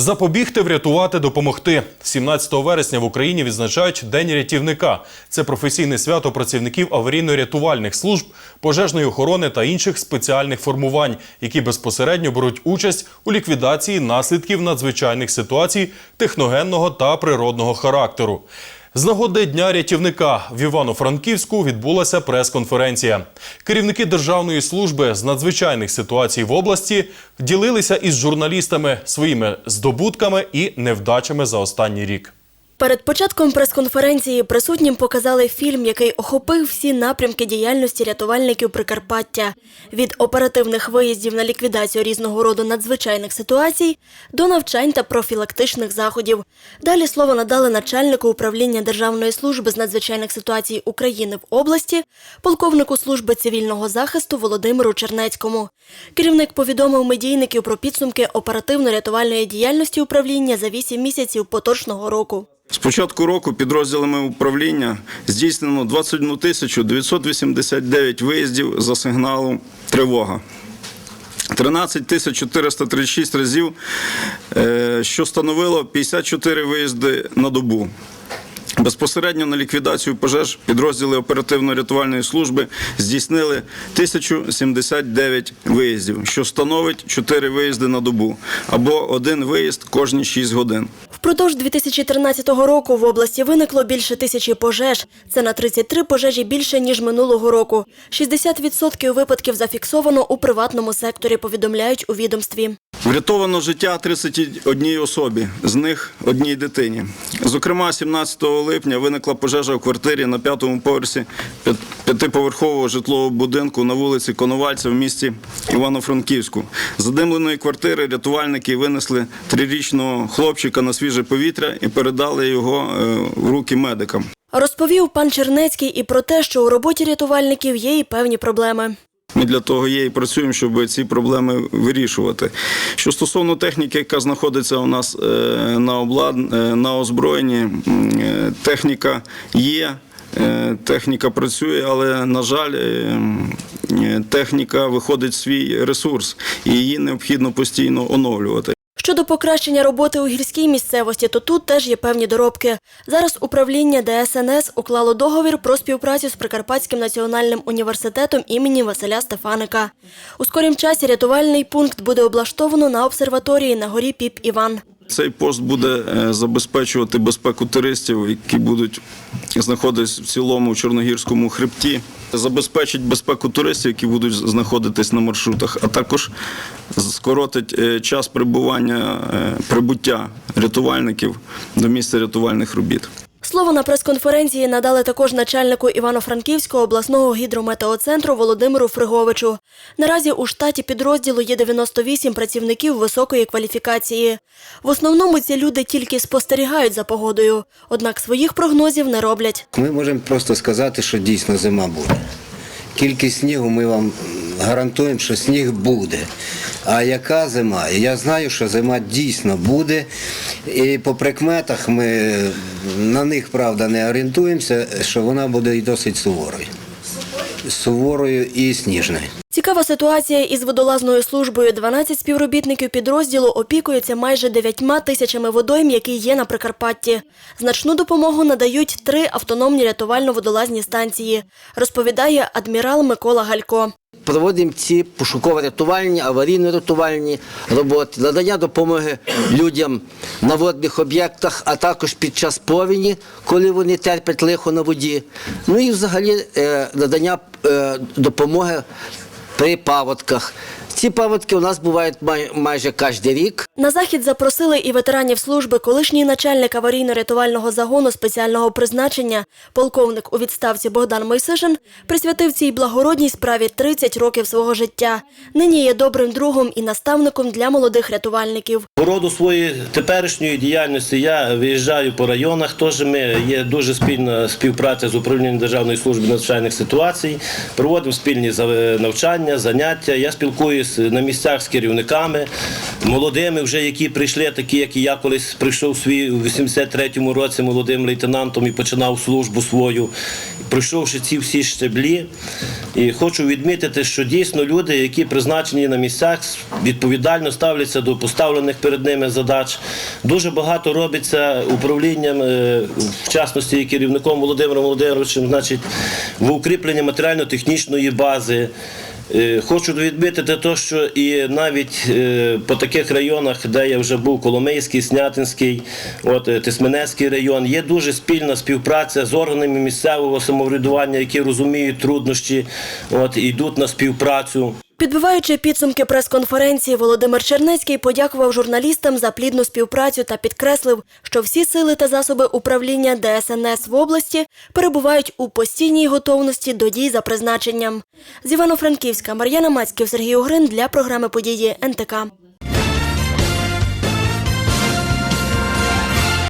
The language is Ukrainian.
Запобігти, врятувати, допомогти. 17 вересня в Україні відзначають День рятівника. Це професійне свято працівників аварійно-рятувальних служб, пожежної охорони та інших спеціальних формувань, які безпосередньо беруть участь у ліквідації наслідків надзвичайних ситуацій техногенного та природного характеру. З нагоди Дня рятівника в Івано-Франківську відбулася прес-конференція. Керівники Державної служби з надзвичайних ситуацій в області ділилися із журналістами своїми здобутками і невдачами за останній рік. Перед початком прес-конференції присутнім показали фільм, який охопив всі напрямки діяльності рятувальників Прикарпаття від оперативних виїздів на ліквідацію різного роду надзвичайних ситуацій до навчань та профілактичних заходів. Далі слово надали начальнику управління Державної служби з надзвичайних ситуацій України в області, полковнику служби цивільного захисту Володимиру Чернецькому. Керівник повідомив медійників про підсумки оперативно-рятувальної діяльності управління за 8 місяців поточного року. З початку року підрозділами управління здійснено 21 тисячу 989 виїздів за сигналом тривога. 13 436 разів, е, що становило 54 виїзди на добу. Безпосередньо на ліквідацію пожеж підрозділи оперативно-рятувальної служби здійснили 1079 виїздів, що становить 4 виїзди на добу або один виїзд кожні 6 годин. Впродовж 2013 року в області виникло більше тисячі пожеж. Це на 33 пожежі більше, ніж минулого року. 60% випадків зафіксовано у приватному секторі, повідомляють у відомстві. Врятовано життя 31 особі, з них одній дитині. Зокрема, 17 липня виникла пожежа в квартирі на п'ятому поверсі п'ятиповерхового житлового будинку на вулиці Коновальця в місті Івано-Франківську. Задимленої квартири рятувальники винесли трирічного хлопчика на свіже повітря і передали його е, в руки медикам. Розповів пан Чернецький і про те, що у роботі рятувальників є і певні проблеми. Ми для того є і працюємо, щоб ці проблеми вирішувати. Що стосовно техніки, яка знаходиться у нас е, на облад... е, на озброєнні, е, техніка є. Техніка працює, але на жаль, техніка виходить в свій ресурс, і її необхідно постійно оновлювати. Щодо покращення роботи у гірській місцевості, то тут теж є певні доробки. Зараз управління ДСНС уклало договір про співпрацю з Прикарпатським національним університетом імені Василя Стефаника. У скорім часі рятувальний пункт буде облаштовано на обсерваторії на горі Піп Іван. Цей пост буде е, забезпечувати безпеку туристів, які будуть знаходитись в цілому в Чорногірському хребті, забезпечить безпеку туристів, які будуть знаходитись на маршрутах, а також скоротить е, час прибування е, прибуття рятувальників до місця рятувальних робіт. Слово на прес-конференції надали також начальнику Івано-Франківського обласного гідрометеоцентру Володимиру Фриговичу. Наразі у штаті підрозділу є 98 працівників високої кваліфікації. В основному ці люди тільки спостерігають за погодою, однак своїх прогнозів не роблять. Ми можемо просто сказати, що дійсно зима буде. Кількість снігу ми вам гарантуємо, що сніг буде. А яка зима? Я знаю, що зима дійсно буде. І по прикметах ми на них, правда, не орієнтуємося, що вона буде і досить суворою. Суворою і сніжною. Цікава ситуація із водолазною службою. 12 співробітників підрозділу опікуються майже 9 тисячами водойм, які є на Прикарпатті. Значну допомогу надають три автономні рятувально-водолазні станції, розповідає адмірал Микола Галько. Проводимо ці пошуково-рятувальні, аварійно-рятувальні роботи, надання допомоги людям на водних об'єктах, а також під час повені, коли вони терплять лихо на воді. Ну і взагалі е, надання е, допомоги при паводках. Ці паводки у нас бувають май- майже кожен рік. На захід запросили і ветеранів служби, колишній начальник аварійно-рятувального загону спеціального призначення, полковник у відставці Богдан Мойсишин, присвятив цій благородній справі 30 років свого життя. Нині є добрим другом і наставником для молодих рятувальників. По роду своєї теперішньої діяльності я виїжджаю по районах. Теж ми є дуже спільна співпраця з управлінням Державної служби надзвичайних ситуацій. Проводимо спільні за- навчання, заняття. Я спілкуюсь на місцях з керівниками, молодими, вже які прийшли, такі як і я колись прийшов свій у 83-му році молодим лейтенантом і починав службу свою. пройшовши ці всі щеблі. І хочу відмітити, що дійсно люди, які призначені на місцях, відповідально ставляться до поставлених перед ними задач. Дуже багато робиться управлінням, е, в частності і керівником Володимиром Володимировичем, значить, в укріпленні матеріально-технічної бази. Е, Хочу відмітити те, що і навіть е, по таких районах, де я вже був, Коломийський, Снятинський, от е, Тисменецький район, є дуже спільна співпраця з органами місцевого самоврядування, які розуміють труднощі, от і йдуть на співпрацю. Підбиваючи підсумки прес-конференції, Володимир Чернецький подякував журналістам за плідну співпрацю та підкреслив, що всі сили та засоби управління ДСНС в області перебувають у постійній готовності до дій за призначенням. З Івано-Франківська Мар'яна Мацьків, Сергій Угрин для програми події НТК.